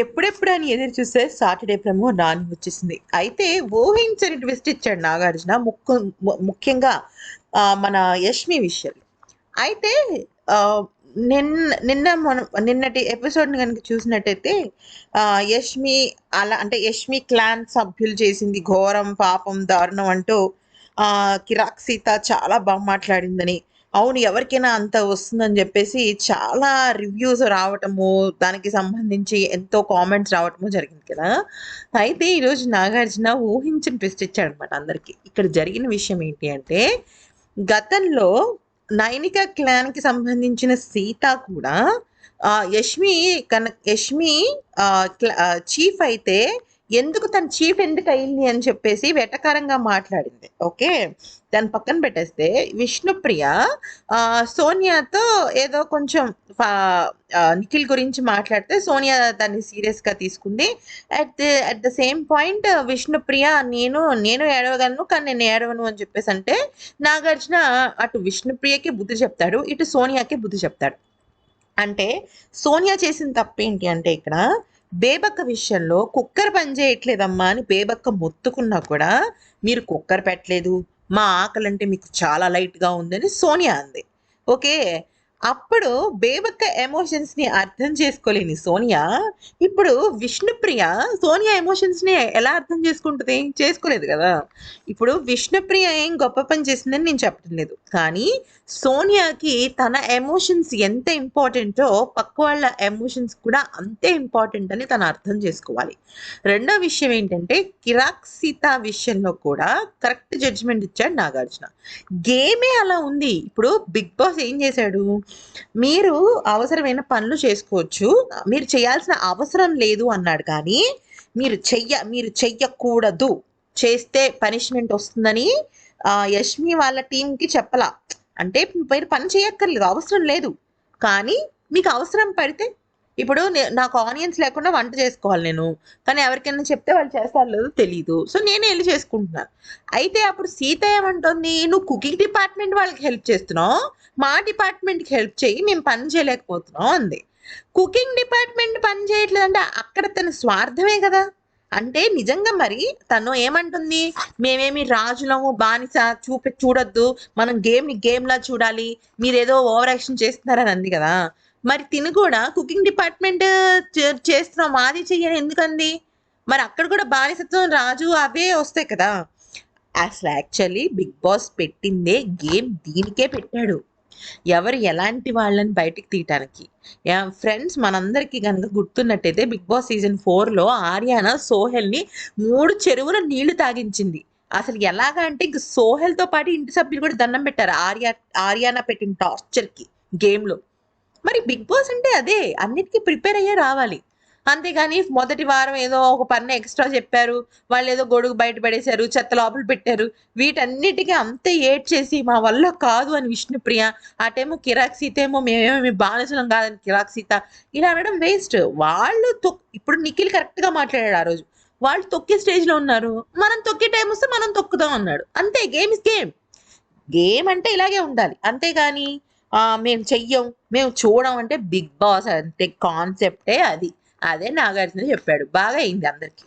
ఎప్పుడెప్పుడు అని ఎదురు చూస్తే సాటర్డే ప్రమో నాని వచ్చేసింది. అయితే ఊహించని ట్విస్ట్ ఇచ్చాడు నాగార్జున ముక్కు ముఖ్యంగా మన యష్మి విషయంలో అయితే నిన్న నిన్న మనం నిన్నటి ఎపిసోడ్ని కనుక చూసినట్టయితే యష్మి అలా అంటే యష్మి క్లాన్ సభ్యులు చేసింది ఘోరం పాపం దారుణం అంటూ కిరాక్ సీత చాలా బాగా మాట్లాడిందని అవును ఎవరికైనా అంత వస్తుందని చెప్పేసి చాలా రివ్యూస్ రావటము దానికి సంబంధించి ఎంతో కామెంట్స్ రావటము జరిగింది కదా. అయితే ఈరోజు నాగార్జున ఊహించిన ట్విస్ట్ ఇచ్చాడు అనమాట అందరికీ. ఇక్కడ జరిగిన విషయం ఏంటి అంటే గతంలో నైనిక క్లాన్కి సంబంధించిన సీత కూడా యష్మి కన యష్మి క్లా చీఫ్ అయితే ఎందుకు తన చీఫ్ ఎందుకు అయింది అని చెప్పేసి వెటకారంగా మాట్లాడింది. ఓకే? దాని పక్కన పెట్టేస్తే విష్ణుప్రియ సోనియాతో ఏదో కొంచెం నిఖిల్ గురించి మాట్లాడితే సోనియా దాన్ని సీరియస్గా తీసుకుంది. At the at the same point Vishnupriya నేను నేను ఏడవగలను కానీ నేను ఏడవను అని చెప్పేసి అంటే నాగార్జున అటు విష్ణుప్రియకి బుద్ధి చెప్తాడు ఇటు సోనియాకి బుద్ధి చెప్తాడు. అంటే సోనియా చేసిన తప్పేంటి అంటే ఇక్కడ బేబక్క విషయంలో కుక్కర్ పని చేయట్లేదమ్మా అని బేబక్క మొత్తుకున్నా కూడా మీరు కుక్కర్ పెట్టలేదు మా ఆకలి అంటే మీకు చాలా లైట్గా ఉందని సోనియా అంది. ఓకే అప్పుడు బేబక్క ఎమోషన్స్ని అర్థం చేసుకోలేని సోనియా ఇప్పుడు విష్ణుప్రియ సోనియా ఎమోషన్స్ని ఎలా అర్థం చేసుకుంటుంది? చేసుకోలేదు కదా. ఇప్పుడు విష్ణుప్రియ ఏం గొప్ప పని చేసిందని నేను చెప్పడం లేదు. కానీ సోనియాకి తన ఎమోషన్స్ ఎంత ఇంపార్టెంటో పక్క వాళ్ళ ఎమోషన్స్ కూడా అంతే ఇంపార్టెంట్ అని తను అర్థం చేసుకోవాలి. రెండో విషయం ఏంటంటే కిరాక్ సీత విషయంలో కూడా కరెక్ట్ జడ్జిమెంట్ ఇచ్చాడు నాగార్జున. గేమే అలా ఉంది. ఇప్పుడు బిగ్ బాస్ ఏం చేశాడు? మీరు అవసరమైన పనులు చేసుకోవచ్చు. మీరు చేయాల్సిన అవసరం లేదు అన్నాడు కానీ మీరు చెయ్య మీరు చెయ్యకూడదు. చేస్తే పనిష్మెంట్ వస్తుందని యష్మి వాళ్ళ టీంకి చెప్పలా. అంటే మీరు పని చేయక్కర్లేదు అవసరం లేదు. కానీ మీకు అవసరం పడితే ఇప్పుడు నాకు ఆనియన్స్ లేకుండా వంట చేసుకోవాలి నేను. కానీ ఎవరికైనా చెప్తే వాళ్ళు చేస్తారు లేదో తెలియదు సో నేనే వెళ్ళి చేసుకుంటున్నాను అయితే అప్పుడు సీత ఏమంటుంది? నువ్వు కుకింగ్ డిపార్ట్మెంట్ వాళ్ళకి హెల్ప్ చేస్తున్నావు. మా డిపార్ట్మెంట్కి హెల్ప్ చేయి. మేము పని చేయలేకపోతున్నాం అంది. కుకింగ్ డిపార్ట్మెంట్ పని చేయట్లేదు అంటే అక్కడ తన స్వార్థమే కదా. అంటే నిజంగా మరి తను ఏమంటుంది? మేమేమి రాజులము బానిస చూపి చూడొద్దు. మనం గేమ్ని గేమ్లా చూడాలి. మీరేదో ఓవర్ యాక్షన్ చేస్తున్నారని అంది కదా. మరి తిను కూడా. కుకింగ్ డిపార్ట్మెంట్ చేస్తున్నాం. మాది చెయ్యని. ఎందుకంది మరి అక్కడ కూడా బానిసత్వం రాజు అవే వస్తాయి కదా. అసలు యాక్చువల్లీ బిగ్ బాస్ పెట్టిందే గేమ్ దీనికే పెట్టాడు. ఎవరు ఎలాంటి వాళ్ళని బయటికి తీయటానికి? ఫ్రెండ్స్ మనందరికీ కనుక గుర్తున్నట్టయితే బిగ్ బాస్ సీజన్ ఫోర్లో ఆర్యానా సోహెల్ని మూడు చెరువుల నీళ్ళు తాగించింది. అసలు ఎలాగా అంటే ఇంక సోహెల్తో పాటు ఇంటి సభ్యులు కూడా దండం పెట్టారు ఆర్యా ఆర్యానా పెట్టిన టార్చర్కి గేమ్లో మరి బిగ్ బాస్ అంటే అదే అన్నిటికీ ప్రిపేర్ అయ్యే రావాలి. అంతేగాని మొదటి వారం ఏదో ఒక పన్ను ఎక్స్ట్రా చెప్పారు వాళ్ళు ఏదో గొడుగు బయట పడేశారు చెత్త లోపల పెట్టారు వీటన్నిటికీ అంతే ఏడ్ చేసి మా వల్ల కాదు అని విష్ణుప్రియ అటేమో కిరాక్ సీత ఏమో మేమేమో మీ బానిసలం కాదని కిరాక్ సీత ఇలా అనడం వేస్ట్. వాళ్ళు తొక్ ఇప్పుడు నిఖిల్ కరెక్ట్గా మాట్లాడాడు ఆ రోజు. వాళ్ళు తొక్కే స్టేజ్లో ఉన్నారు మనం తొక్కే టైం వస్తే మనం తొక్కుదాం అన్నాడు. అంతే గేమ్ ఇస్ గేమ్. గేమ్ అంటే ఇలాగే ఉండాలి. అంతేగాని మేము చెయ్యం మేము చూడం అంటే బిగ్ బాస్ అంతే కాన్సెప్టే అది. అదే నాగార్జున చెప్పాడు. బాగా అయింది అందరికి.